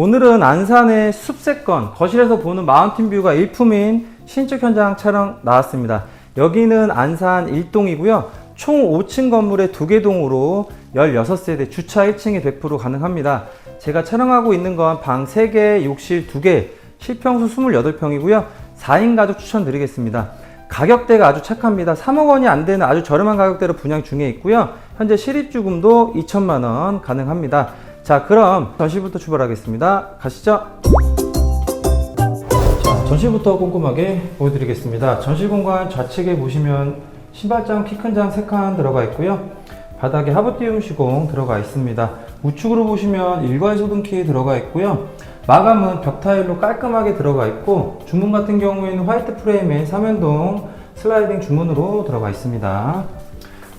오늘은 안산의 숲세권 거실에서 보는 마운틴 뷰가 일품인 신축 현장 촬영 나왔습니다. 여기는 안산 1동이고요. 총 5층 건물의 두개 동으로 16세대 주차 1층이 100% 가능합니다. 제가 촬영하고 있는 건 방 3개, 욕실 2개, 실평수 28평이고요. 4인 가족 추천드리겠습니다. 가격대가 아주 착합니다. 3억 원이 안 되는 아주 저렴한 가격대로 분양 중에 있고요. 현재 실입주금도 2천만 원 가능합니다. 자, 그럼 전시부터 출발하겠습니다. 가시죠. 자, 전시부터 꼼꼼하게 보여드리겠습니다. 전시 공간 좌측에 보시면 신발장 키 큰 장 3칸 들어가 있고요. 바닥에 하부띄움 시공 들어가 있습니다. 우측으로 보시면 일괄 소등키 들어가 있고요. 마감은 벽 타일로 깔끔하게 들어가 있고 주문 같은 경우에는 화이트 프레임에 삼연동 슬라이딩 주문으로 들어가 있습니다.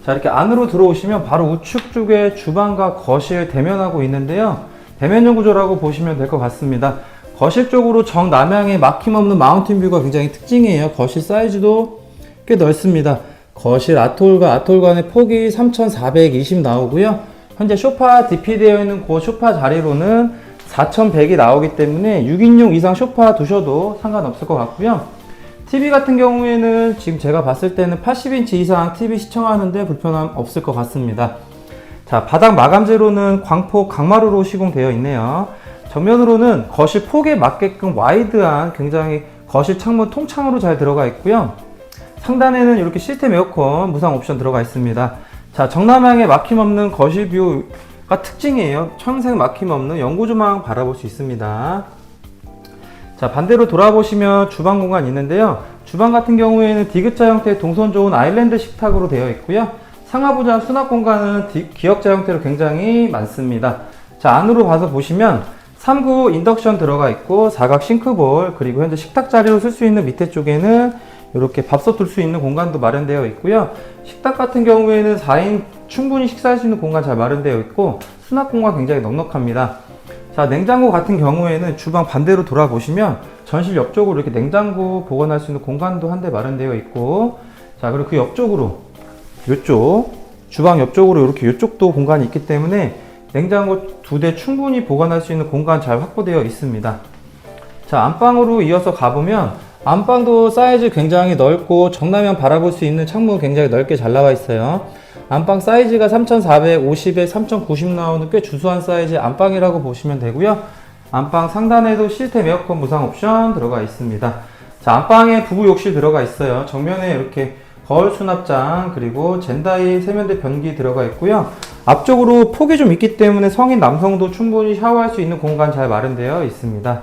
자 이렇게 안으로 들어오시면 바로 우측 쪽에 주방과 거실 대면하고 있는데요. 대면형 구조라고 보시면 될 것 같습니다. 거실 쪽으로 정남향의 막힘없는 마운틴 뷰가 굉장히 특징이에요. 거실 사이즈도 꽤 넓습니다. 거실 아톨과 아톨 간의 폭이 3420 나오고요. 현재 소파 DP 되어 있는 그 소파 자리로는 4100이 나오기 때문에 6인용 이상 소파 두셔도 상관없을 것 같고요. TV 같은 경우에는 지금 제가 봤을 때는 80인치 이상 TV 시청하는데 불편함 없을 것 같습니다. 자, 바닥 마감재로는 광폭 강마루로 시공되어 있네요. 정면으로는 거실 폭에 맞게끔 와이드한 굉장히 거실 창문 통창으로 잘 들어가 있고요. 상단에는 이렇게 시스템 에어컨 무상 옵션 들어가 있습니다. 자, 정남향의 막힘없는 거실 뷰가 특징이에요. 청색 막힘없는 연구조망 바라볼 수 있습니다. 자, 반대로 돌아보시면 주방 공간 있는데요. 주방 같은 경우에는 디귿자 형태의 동선 좋은 아일랜드 식탁으로 되어 있고요. 상하부장 수납 공간은 디- 기역자 형태로 굉장히 많습니다. 자, 안으로 봐서 보시면 3구 인덕션 들어가 있고 사각 싱크볼 그리고 현재 식탁 자리로 쓸 수 있는 밑에 쪽에는 이렇게 밥솥 둘 수 있는 공간도 마련되어 있고요. 식탁 같은 경우에는 4인 충분히 식사할 수 있는 공간 잘 마련되어 있고 수납 공간 굉장히 넉넉합니다. 자, 냉장고 같은 경우에는 주방 반대로 돌아보시면 전실 옆쪽으로 이렇게 냉장고 보관할 수 있는 공간도 한 대 마련되어 있고 자, 그리고 그 옆쪽으로 이쪽 주방 옆쪽으로 이렇게 이쪽도 공간이 있기 때문에 냉장고 두 대 충분히 보관할 수 있는 공간 잘 확보되어 있습니다. 자, 안방으로 이어서 가보면 안방도 사이즈 굉장히 넓고 정남향 바라볼 수 있는 창문 굉장히 넓게 잘 나와 있어요. 안방 사이즈가 3450에 3090 나오는 꽤 주수한 사이즈 안방이라고 보시면 되고요. 안방 상단에도 시스템 에어컨 무상 옵션 들어가 있습니다. 자, 안방에 부부 욕실 들어가 있어요. 정면에 이렇게 거울 수납장 그리고 젠다이 세면대 변기 들어가 있고요. 앞쪽으로 폭이 좀 있기 때문에 성인 남성도 충분히 샤워할 수 있는 공간 잘 마련되어 있습니다.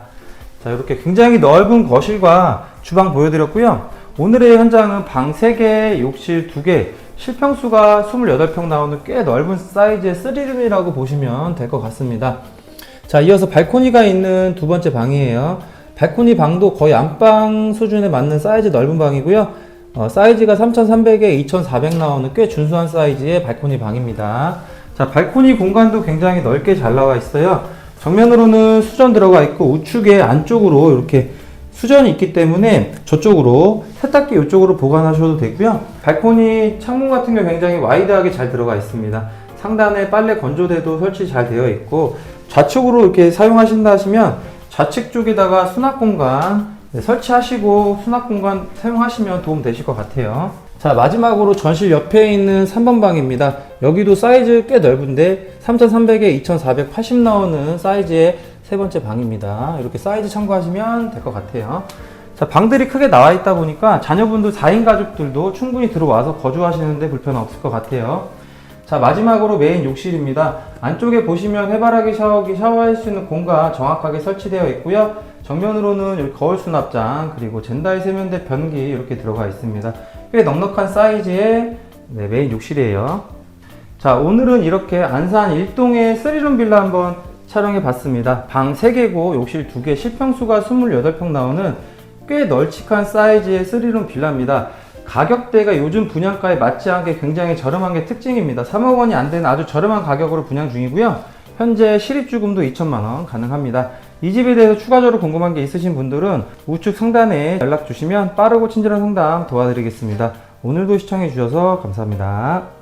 자, 이렇게 굉장히 넓은 거실과 주방 보여드렸고요. 오늘의 현장은 방 3개, 욕실 2개, 실평수가 28평 나오는 꽤 넓은 사이즈의 3룸이라고 보시면 될 것 같습니다. 자, 이어서 발코니가 있는 두 번째 방이에요. 발코니 방도 거의 안방 수준에 맞는 사이즈 넓은 방이고요. 어, 사이즈가 3,300에 2,400 나오는 꽤 준수한 사이즈의 발코니 방입니다. 자, 발코니 공간도 굉장히 넓게 잘 나와 있어요. 정면으로는 수전 들어가 있고 우측에 안쪽으로 이렇게 수전이 있기 때문에 저쪽으로 세탁기 이쪽으로 보관하셔도 되고요. 발코니 창문 같은 경우 굉장히 와이드하게 잘 들어가 있습니다. 상단에 빨래 건조대도 설치 잘 되어 있고 좌측으로 이렇게 사용하신다 하시면 좌측 쪽에다가 수납 공간 네, 설치하시고 수납 공간 사용하시면 도움 되실 것 같아요. 자 마지막으로 전실 옆에 있는 3번 방입니다. 여기도 사이즈 꽤 넓은데 3300에 2480 나오는 사이즈의 세 번째 방입니다. 이렇게 사이즈 참고하시면 될 것 같아요. 자, 방들이 크게 나와 있다 보니까 자녀분들 4인 가족들도 충분히 들어와서 거주하시는데 불편 없을 것 같아요. 자, 마지막으로 메인 욕실입니다. 안쪽에 보시면 해바라기 샤워기 샤워할 수 있는 공간 정확하게 설치되어 있고요. 정면으로는 거울 수납장, 그리고 젠다이 세면대 변기 이렇게 들어가 있습니다. 꽤 넉넉한 사이즈의 네, 메인 욕실이에요. 자, 오늘은 이렇게 안산 일동의 3룸 빌라 한번 촬영해 봤습니다. 방 3개고 욕실 2개, 실평수가 28평 나오는 꽤 널찍한 사이즈의 3룸 빌라입니다. 가격대가 요즘 분양가에 맞지 않게 굉장히 저렴한 게 특징입니다. 3억 원이 안 되는 아주 저렴한 가격으로 분양 중이고요. 현재 실입주금도 2천만 원 가능합니다. 이 집에 대해서 추가적으로 궁금한 게 있으신 분들은 우측 상단에 연락 주시면 빠르고 친절한 상담 도와드리겠습니다. 오늘도 시청해 주셔서 감사합니다.